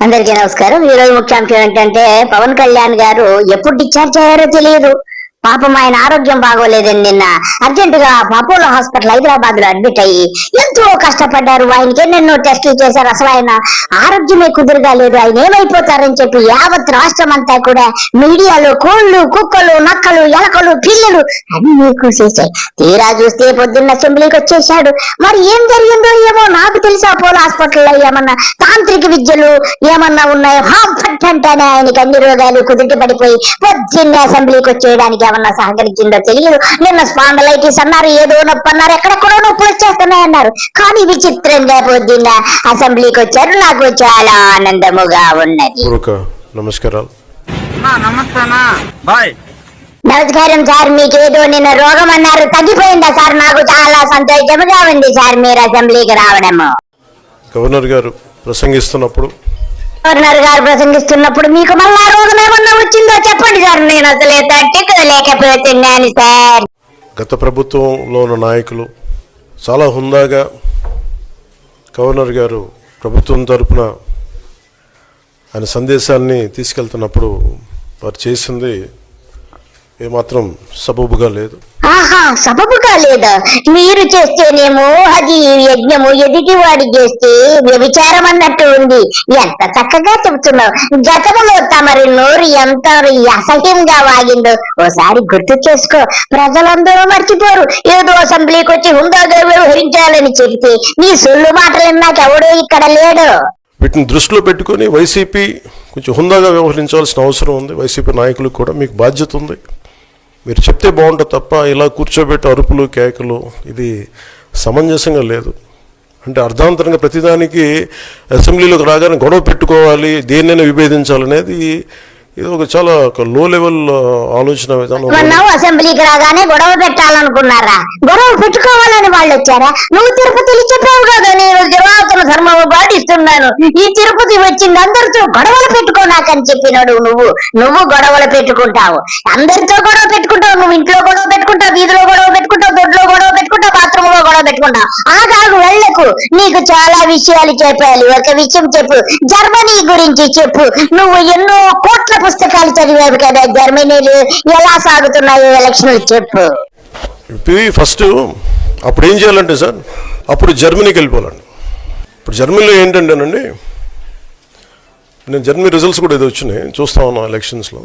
అందరికీ నమస్కారం. ఈ రోజు ముఖ్యాంశం ఏంటంటే పవన్ కళ్యాణ్ గారు ఎప్పుడు డిశ్చార్జ్ అయ్యారో తెలియదు. పాపం ఆయన ఆరోగ్యం బాగోలేదని నిన్న అర్జెంట్గా అపోలో హాస్పిటల్ హైదరాబాద్లో అడ్మిట్ అయ్యి ఎంతో కష్టపడ్డారు. ఆయనకి ఎన్నెన్నో టెస్టులు చేశారు. అసలు ఆయన ఆరోగ్యమే కుదురుగా లేదు. ఆయన ఏమైపోతారని చెప్పి యావత్ రాష్ట్రం అంతా కూడా మీడియాలో కోళ్ళు కుక్కలు నక్కలు ఎలకలు పిల్లలు అన్ని కూసేసాయి తీరా చూస్తే పొద్దున్న అసెంబ్లీకి వచ్చేసాడు మరి ఏం జరిగిందో ఏమో నాకు తెలిసి? అపోలో హాస్పిటల్లో ఏమన్నా తాంత్రిక విద్యలు ఏమన్నా ఉన్నాయో? హా ఫట్ ఆయనకి అన్ని రోగాలు కుదుటి పడిపోయి పొద్దున్నే అసెంబ్లీకి వచ్చేయడానికి ఏమన్నా సహకరించిందో తెలియదు నిన్న స్పాండలైటిస్ అన్నారు ఏదో నొప్పి అన్నారు ఎక్కడెక్కడో నొప్పులు వచ్చేస్తున్నాయి అన్నారు. కానీ విచిత్రంగా పొద్దున్న అసెంబ్లీకి వచ్చారు. నాకు చాలా ఆనందముగా ఉన్నది. బాయ్. నమస్కారం సార్ మీకు ఏదో నిన్న రోగం అన్నారు. తగ్గిపోయిందా సార్? నాకు చాలా సంతోషముగా ఉంది సార్ మీరు అసెంబ్లీకి రావడము. గవర్నర్ గారు ప్రసంగిస్తున్నప్పుడు గవర్నర్ గారు ప్రసంగిస్తున్నప్పుడు మీకు మళ్ళా రోగం ఏమన్నా వచ్చిందో చెప్పండి సార్. నేను అసలు లేకపోతున్నాను సార్. గత ప్రభుత్వంలో ఉన్న నాయకులు చాలా హుందాగా గవర్నర్ గారు ప్రభుత్వం తరపున ఆయన సందేశాన్ని తీసుకెళ్తున్నప్పుడు వారు చేసింది ఏమాత్రం సబబుగా లేదు. ఆహా సబబుగా లేదా? మీరు చేస్తేనేమో అది యజ్ఞము ఎదిగి వాడి చేస్తే వ్యభిచారం అన్నట్టు ఉంది. ఎంత చక్కగా చెబుతున్నావు. గతంలో తమరి నోరు ఎంత అసహ్యంగా వాగిందో ఓసారి గుర్తు చేసుకో. ప్రజలందరూ మర్చిపోరు. ఏదో అసెంబ్లీకి వచ్చి హుందాగా వ్యవహరించాలని చెబితే నీ సొల్లు మాటలు నాకెవడో ఇక్కడ లేడు. వీటిని దృష్టిలో పెట్టుకొని వైసీపీ కొంచెం హుందాగా వ్యవహరించాల్సిన అవసరం ఉంది. వైసీపీ నాయకులకు కూడా మీకు బాధ్యత ఉంది. మీరు చెప్తే బాగుంటుంది తప్ప ఇలా కూర్చోబెట్టి అరుపులు కేకలు ఇది సమంజసంగా లేదు. అంటే అర్థాంతరంగా ప్రతిదానికి అసెంబ్లీలోకి రాగానే గొడవ పెట్టుకోవాలి దేన్నైనా విభేదించాలనేది ఇది ఒక చాలా ఒక లో లెవెల్ ఆలోచన విధానం. మొన్న అసెంబ్లీకి రాగానే గొడవ పెట్టాలనుకున్నారా? గొడవ పెట్టుకోవాలని వాళ్ళు వచ్చారా? నువ్వు తిరుపతిలో చెప్పావు కదా నేను జవాబున ధర్మము పాటిస్తున్నాను. ఈ తిరుపతి వచ్చింది అందరితో గొడవలు పెట్టుకోనాకని చెప్పినాడు నువ్వు. నువ్వు గొడవలు పెట్టుకుంటావు. అందరితో గొడవ పెట్టుకుంటావు నువ్వు ఇంట్లో గొడవ పెట్టుకుంటావు వీధిలో గొడవ బాత్రూమ్లో గొడవ వెళ్ళకు నీకు చాలా విషయాలు చెప్పాలి. ఒక విషయం చెప్పు. జర్మనీ గురించి చెప్పు. నువ్వు ఎన్నో కోట్ల పుస్తకాలు చదివావు కదా జర్మనీలు. ఎలా సాగుతున్నాయో ఎలక్షన్లు చెప్పు. ఫస్ట్ అప్పుడు ఏం చేయాలంటే సార్ అప్పుడు జర్మనీకి వెళ్ళిపోవాలండి. ఇప్పుడు జర్మనీలో ఏంటంటేనండి నేను జర్మనీ రిజల్ట్స్ కూడా ఏదో వచ్చినాయి. చూస్తా ఉన్నాం ఎలక్షన్స్లో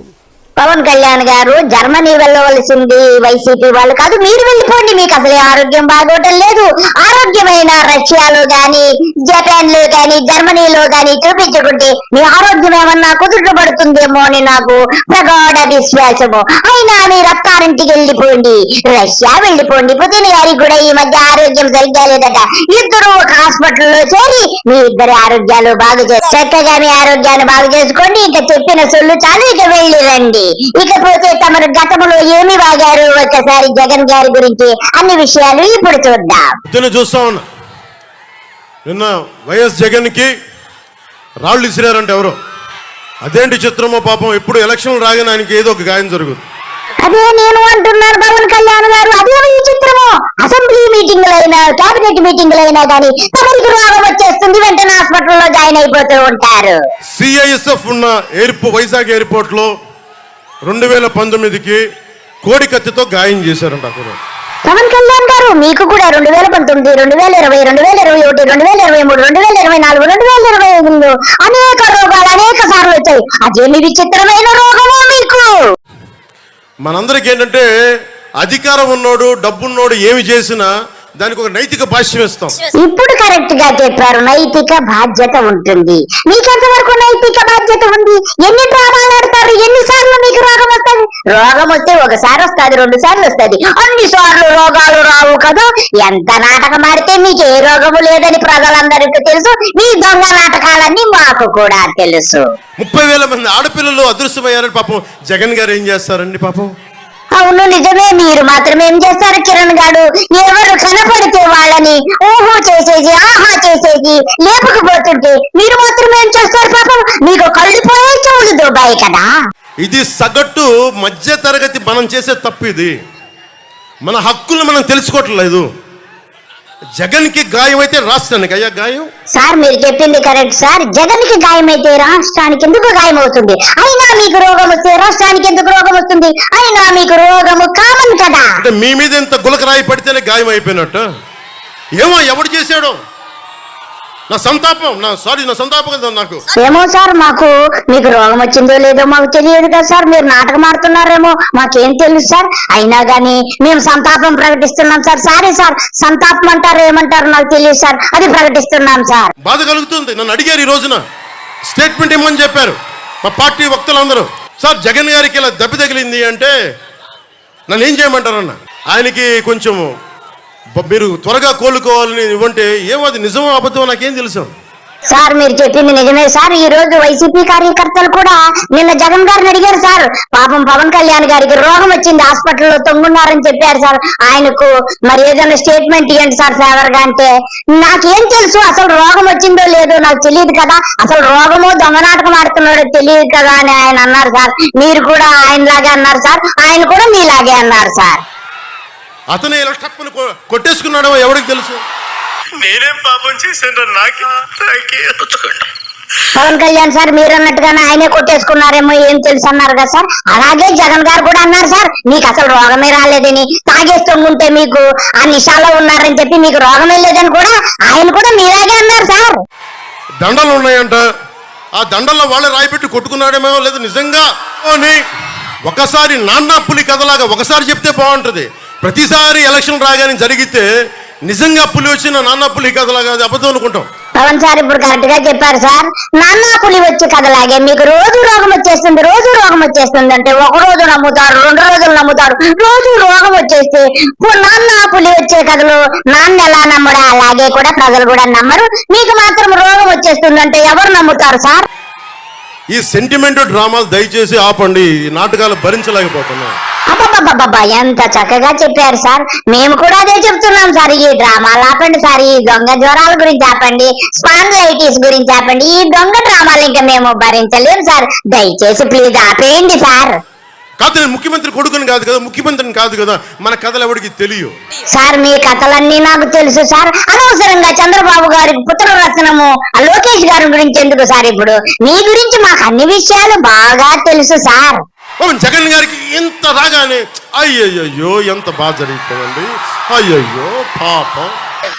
పవన్ కళ్యాణ్ గారు జర్మనీ వెళ్ళవలసింది వైసీపీ వాళ్ళు కాదు మీరు వెళ్ళిపోండి మీకు అసలు ఆరోగ్యం బాగోవటం లేదు. ఆరోగ్యమైన రష్యాలో గాని జపాన్లో గాని జర్మనీలో గాని చూపించుకుంటే మీ ఆరోగ్యం ఏమన్నా కుదుటపడుతుందేమో అని నాకు ప్రగాఢ విశ్వాసము. అయినా మీరు అత్తారింటికి వెళ్ళిపోండి రష్యా వెళ్ళిపోండి. పుతిన్ గారికి కూడా ఈ మధ్య ఆరోగ్యం సరిగ్గా లేదట. ఇద్దరు ఒక హాస్పిటల్లో చేరి మీ ఇద్దరి ఆరోగ్యాలు బాగు చేసి చక్కగా మీ ఆరోగ్యాన్ని బాగు చేసుకోండి. ఇక చెప్పిన సొల్లు చాలు ఇక వెళ్ళి రండి. ఇకపోతే తమరు గతంలో ఏమి వాగారు? ఒకసారి జగన్ గారి గురించి అన్ని విషయాలు ఇప్పుడు చూద్దాం. చూస్తా ఉన్నా. నిన్న వైఎస్ జగన్కి రాళ్ళు ఇసిరారంటే ఎవరో? అదేంటి చిత్రమో పాపం ఎప్పుడు ఎలక్షన్లు రాగానే ఆయనకి ఏదో ఒక గాయం జరుగుతుంది. అదే నేను అంటున్నాను పవన్ కళ్యాణ్ గారు అదే విచిత్రము అసెంబ్లీ మీటింగ్లైనా కేబినెట్ మీటింగ్లైనా కానీ తమరికి రోగం వచ్చేస్తుంది వెంటనే హాస్పిటల్లో జాయిన్ అయిపోతూ ఉంటారు. సిఐఎస్ఎఫ్ ఉన్న ఎయిర్పో వైజాగ్ ఎయిర్పోర్ట్లో రెండు వేల పంతొమ్మిదికి కోడి కత్తితో గాయం చేశారంట అక్కడ పవన్ కళ్యాణ్ గారు మీకు కూడా రెండు వేల పంతొమ్మిది రెండు వేల ఇరవై రెండు వేల ఇరవై ఒకటి రెండు వేల ఇరవై మూడు రెండు వేల ఇరవై నాలుగు రెండు వేల ఇరవై ఐదు అనేక రోగాలు అనేక సార్లు వచ్చాయి. అదేమి విచిత్రమైన రోగమో మీకు? మనందరికీ ఏంటంటే అధికారం ఉన్నోడు డబ్బున్నోడు ఏమి చేసినా దానికి ఒక నైతిక భాష్యం ఇస్తాం ఇప్పుడు కరెక్ట్గా చెప్పారు నైతిక బాధ్యత ఉంటుంది. మీకెంతవరకు నైతిక బాధ్యత ఉంది? ఎన్ని డ్రామాలు ఆడతారు? ఎన్నిసార్లు మీకు రోగం వస్తుంది? రోగం వస్తే ఒకసారి వస్తుంది రెండు సార్లు వస్తుంది. అన్ని సార్లు రోగాలు రావు కదా? ఎంత నాటకం ఆడితే మీకు ఏ రోగము లేదని ప్రజలందరికీ తెలుసు. మీ దొంగ నాటకాలన్నీ మాకు కూడా తెలుసు. ముప్పై వేల మంది ఆడపిల్లలు అదృశ్యమయ్యారని పాపం జగన్ గారు ఏం చేస్తారండి పాపం? అవును నిజమే మీరు. మాత్రం ఏం చేస్తారు కిరణ్ గారు? ఎవరు కనపడితే వాళ్ళని ఊహో చేసేసి ఆహా చేసేసి లేపకపోతుంటే మీరు మాత్రం ఏం చేస్తారు పాపం? మీకు కళ్ళు పోయే చెవులు దుబాయ్ కదా. ఇది సగటు మధ్య తరగతి మనం చేసే తప్పు ఇది. మన హక్కులు మనం తెలుసుకోవట్లేదు. జగన్కి గాయం అయితే రాష్ట్రానికి. అయ్యా గాయం? సార్ మీరు చెప్పింది కరెక్ట్ సార్. జగన్కి గాయమైతే రాష్ట్రానికి ఎందుకు గాయం అవుతుంది అయినా మీకు రోగం వస్తే రాష్ట్రానికి ఎందుకు రోగం వస్తుంది? అయినా మీకు రోగము కామన్ కదా. మీ మీద ఇంత గులకరాయి పడితేనే గాయం అయిపోయినట్టు ఏమో ఎవడు చేశాడో? నా సంతాపం నా సారీ నా సంతాపం నాకు. ఏమో సార్ మాకు మీకు రోగం వచ్చిందో లేదో మాకు తెలియదు కదా సార్. మీరు నాటకం ఆడుతున్నారేమో మాకేం తెలుసు సార్. అయినా గానీ మేము సంతాపం ప్రకటిస్తున్నాం సార్. సారీ సార్ సంతాపం అంటారు ఏమంటారు నాకు తెలియదు సార్. అది ప్రకటిస్తున్నాం సార్. బాధ కలుగుతుంది. నన్ను అడిగారు ఈ రోజున. స్టేట్మెంట్ ఇమ్మని చెప్పారు. మా పార్టీ వక్తలందరూ. సార్ జగన్ గారికి ఇలా దెబ్బ తగిలింది అంటే నన్ను ఏం చేయమంటారన్న? ఆయనకి కొంచెం మీరు త్వరగా కోలుకోవాలని ఇవ్వంటే ఏమో అది నిజమో అబద్ధమో నాకేం తెలుసు. సార్ మీరు చెప్పింది నిజమే సార్. ఈ రోజు వైసీపీ కార్యకర్తలు కూడా నిన్న జగన్ గారిని అడిగారు సార్. పాపం పవన్ కళ్యాణ్ గారికి రోగం వచ్చింది. హాస్పిటల్లో తొంగున్నారని చెప్పారు సార్. ఆయనకు మరి ఏదైనా స్టేట్మెంట్ ఇవ్వండి సార్ ఫేవర్గా అంటే. నాకేం తెలుసు అసలు రోగం వచ్చిందో లేదో నాకు తెలియదు కదా. అసలు రోగము దొంగనాటకం ఆడుతున్నాడో తెలియదు కదా అని ఆయన అన్నారు సార్. మీరు కూడా ఆయనలాగే అన్నారు సార్. ఆయన కూడా మీలాగే అన్నారు సార్. అతను ఇలా టప్పుని కొట్టేసుకున్నాడో ఎవరికి తెలుసు? నేనేం పాపం చేశాను నాకే పవన్ కళ్యాణ్ సార్ మీరు అన్నట్టుగానే ఆయనే కొట్టేసుకున్నారేమో ఏం తెలుసు అన్నారు కదా సార్. అలాగే జగన్ గారు కూడా అన్నారు సార్ మీకు అసలు రోగమే రాలేదని తాగేస్తుంటే మీకు ఆ నిషాలో ఉన్నారని చెప్పి మీకు రోగమే లేదని కూడా ఆయన కూడా మీలాగే అన్నారు సార్. దండలు ఉన్నాయంట. ఆ దండల్లో వాళ్ళే రాయిపెట్టి కొట్టుకున్నాడేమో లేదు నిజంగా? ఒకసారి నాన్న పులి కథలాగా ఒకసారి చెప్తే బాగుంటుంది. ప్రతిసారి ఎలక్షన్ రాగానే జరిగితే నిజంగా పులి వచ్చిన నాన్న పులి కథలాగా అబద్ధం అనుకుంటాం. పవన్ సార్ ఇప్పుడు కరెక్ట్గా చెప్పారు సార్. నాన్న పులి వచ్చే కథలాగే మీకు రోజు రోగం వచ్చేస్తుంది రోజు రోగం వచ్చేస్తుంది అంటే ఒక రోజు నమ్ముతారు రెండు రోజులు నమ్ముతారు రోజు రోగం వచ్చేస్తే నాన్న పులి వచ్చే కథలు నాన్న ఎలా నమ్మడా అలాగే కూడా ప్రజలు కూడా నమ్మరు. మీకు మాత్రం రోగం వచ్చేస్తుంది అంటే ఎవరు నమ్ముతారు సార్? ఈ సెంటిమెంట్ డ్రామాలు దయచేసి ఆపండి. ఈ నాటకాలు భరించలేకపోతున్నాం అబ్బబ్బబ్బబ్బా ఎంత చక్కగా చెప్పారు సార్. మేము కూడా అదే చెప్తున్నాం సార్. ఈ డ్రామాలు ఆపండి సార్. ఈ దొంగ జ్వరాల గురించి ఆపండి. స్పాండ్లైటిస్ గురించి ఆపండి. ఈ దొంగ డ్రామాలు ఇంకా మేము భరించలేము సార్. దయచేసి ప్లీజ్ ఆపేయండి సార్. కాదు నేను ముఖ్యమంత్రి కొడుకుని కాదు కదా ముఖ్యమంత్రిని కాదు కదా మన కథలు ఎవరికి తెలియవు. సార్ మీ కథలన్నీ నాకు తెలుసు సార్. అనవసరంగా చంద్రబాబు గారి పుత్రరత్నము ఆ లోకేష్ గారి గురించి ఎందుకు సార్ ఇప్పుడు? మీ గురించి మాకు అన్ని విషయాలు బాగా తెలుసు సార్. జగన్ గారికి ఇంత రాగానే అయ్యయ్యో ఎంత బాగా జరిగిపోయింది. అయ్యయ్యో పాపం.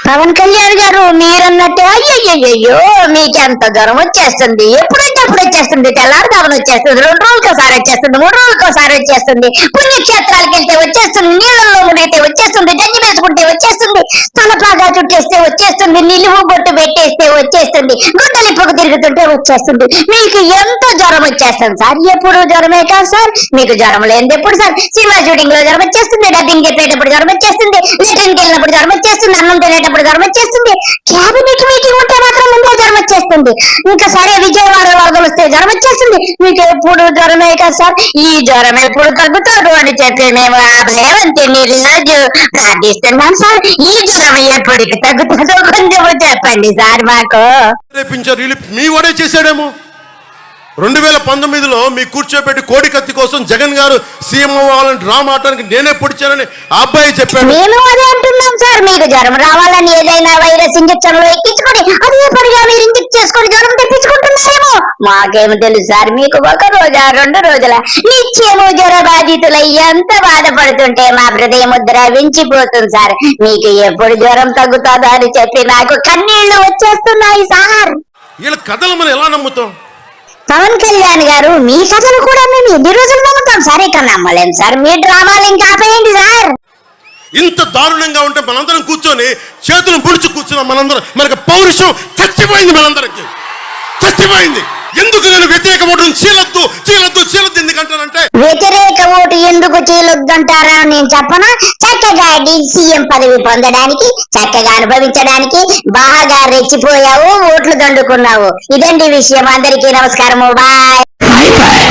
పవన్ కళ్యాణ్ గారు మీరన్నట్టు అయ్యయ్యో మీకు ఎంత జ్వరం వచ్చేస్తుంది? ఎప్పుడంటే అప్పుడు వచ్చేస్తుంది తెల్లారుదామని వచ్చేస్తుంది. రెండు రోజులకి ఒకసారి వచ్చేస్తుంది. మూడు రోజులకి ఒకసారి వచ్చేస్తుంది. పుణ్యక్షేత్రాలకు వెళ్తే వచ్చేస్తుంది. నీళ్ళల్లో మునిగితే వచ్చేస్తుంది. గంజి వేసుకుంటే వచ్చేస్తుంది. తలపాగా చుట్టేస్తే వచ్చేస్తుంది. నిలువు బొట్టు పెట్టేస్తే వచ్చేస్తుంది. గుడ్డలిప్పుకు తిరుగుతుంటే వచ్చేస్తుంది. మీకు ఎంత జ్వరం వచ్చేస్తుంది సార్? ఎప్పుడు జ్వరమే కాదు సార్. మీకు జ్వరం లేనిది ఎప్పుడు సార్? సినిమా షూటింగ్లో జ్వరం వచ్చేస్తుంది. డబ్బింగ్ చెప్పేటప్పుడు జ్వరం వచ్చేస్తుంది. లెట్రిన్కి వెళ్ళినప్పుడు జ్వరం వచ్చేస్తుంది. అన్నం తినేటప్పుడు జ్వరం వచ్చేస్తుంది. క్యాబినెట్ మీటింగ్ ఉంటే మాత్రం ముందే జ్వరం వచ్చేస్తుంది. ఇంకా సరే విజయవాడ రోగం వస్తే జ్వరం వచ్చేస్తుంది. మీకు ఎప్పుడు జ్వరమే కదా సార్? ఈ జ్వరం ఎప్పుడు తగ్గుతాడు? అని చెప్పి మేము ఆ రేవంతిని రోజు ప్రార్థిస్తున్నాం సార్. ఈ జ్వరం ఎప్పటికి తగ్గుతుందో కొంచెం చెప్పండి సార్ మాకు. మీ వాడే చేశాడేమో. రెండు వేల పంతొమ్మిదిలో మీ కూర్చోబెట్టి కోడి కత్తి కోసం జగన్ గారు సీఎం అవ్వాలని డ్రామా ఆడటానికి నేనే పొడిచానని ఆ అబ్బాయి చెప్పాడు. మేము అదే అంటున్నాం సార్. మీకు జ్వరం రావాలని ఏదైనా వైరస్ ఇంజక్షన్లు ఎక్కించుకొని అదే పనిగా మీరు ఇంజెక్ట్ చేసుకొని జ్వరం తెప్పించుకుంటున్నారేమో? మాకేమో తెలుసు సార్ మీకు ఒక రోజా రెండు రోజుల? నిత్యము జ్వర బాధితులై ఎంత బాధపడుతుంటే మా హృదయం ద్రవించిపోతుంది సార్. మీకు ఎప్పుడు జ్వరం తగ్గుతుందో అని చెప్పి నాకు కన్నీళ్ళు వచ్చేస్తున్నాయి సార్. వీళ్ళ కథలు మనం ఎలా నమ్ముతాం? పవన్ కళ్యాణ్ గారు మీ కథలు కూడా మేము ఎన్ని రోజులు నమ్ముతాం? సార్ ఇక్కడ నమ్మలేం సార్. మీ డ్రామాలు ఇంకా ఆపేయండి సార్. ఇంత దారుణంగా ఉంటే మనందరం కూర్చొని చేతులు పుడుచు కూర్చున్నాం మనందరం మనకి పౌరుషం చచ్చిపోయింది మనందరికి. చచ్చిపోయింది. ఎందుకు నేను వ్యతిరేక ఓటును చీలొద్దు చీలొద్దు చీలొద్దు. ఎందుకంటానంటే వ్యతిరేక ఓటు ఎందుకు చేయొద్దంటారా నేను చెప్పనా? చక్కగా సీఎం పదవి పొందడానికి చక్కగా అనుభవించడానికి బాగా రెచ్చిపోయావు ఓట్లు దండుకున్నావు. ఇదండి విషయం. అందరికీ నమస్కారము. బాయ్.